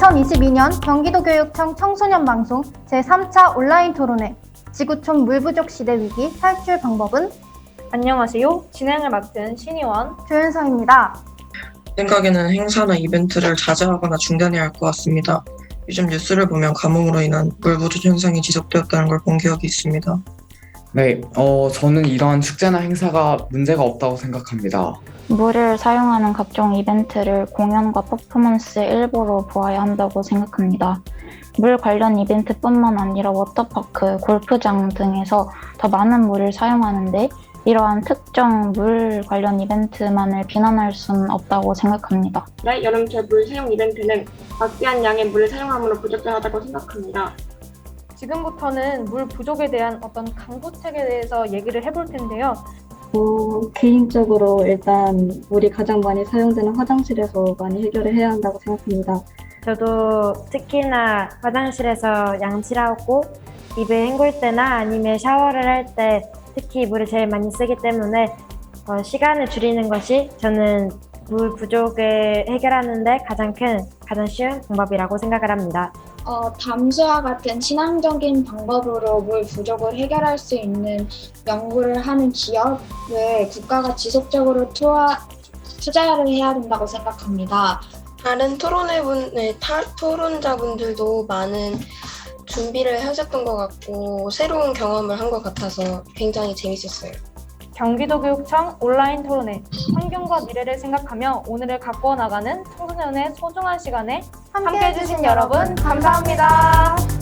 2022년 경기도교육청 청소년 방송 제3차 온라인 토론회 지구촌 물 부족 시대 위기 탈출 방법은 안녕하세요. 진행을 맡은 신희원. 조윤성입니다. 생각에는 행사나 이벤트를 자제하거나 중단해야 할 것 같습니다. 요즘 뉴스를 보면 가뭄으로 인한 물 부족 현상이 지속되었다는 걸 본 기억이 있습니다. 네, 어, 저는 이러한 축제나 행사가 문제가 없다고 생각합니다. 물을 사용하는 각종 이벤트를 공연과 퍼포먼스의 일부로 보아야 한다고 생각합니다. 물 관련 이벤트뿐만 아니라 워터파크, 골프장 등에서 더 많은 물을 사용하는데 이러한 특정 물 관련 이벤트만을 비난할 수는 없다고 생각합니다. 네, 여름철 물 사용 이벤트는 막대한 양의 물을 사용함으로 부적절하다고 생각합니다. 지금부터는 물 부족에 대한 어떤 강구책에 대해서 얘기를 해볼 텐데요. 어, 개인적으로 일단 물이 가장 많이 사용되는 화장실에서 많이 해결을 해야 한다고 생각합니다. 저도 특히나 화장실에서 양치하고 입을 헹굴 때나 아니면 샤워를 할 때 특히 물을 제일 많이 쓰기 때문에 어, 시간을 줄이는 것이 저는 물 부족을 해결하는데 가장 큰, 가장 쉬운 방법이라고 생각을 합니다. 어, 담수와 같은 친환경적인 방법으로 물 부족을 해결할 수 있는 연구를 하는 기업을 국가가 지속적으로 투하, 투자를 해야 된다고 생각합니다. 다른 토론회분의 타, 토론자분들도 많은 준비를 하셨던 것 같고 새로운 경험을 한 것 같아서 굉장히 재밌었어요. 경기도교육청 온라인 토론회 환경과 미래를 생각하며 오늘을 가꾸어 나가는 청소년의 소중한 시간에 함께 해주신 여러분 감사합니다.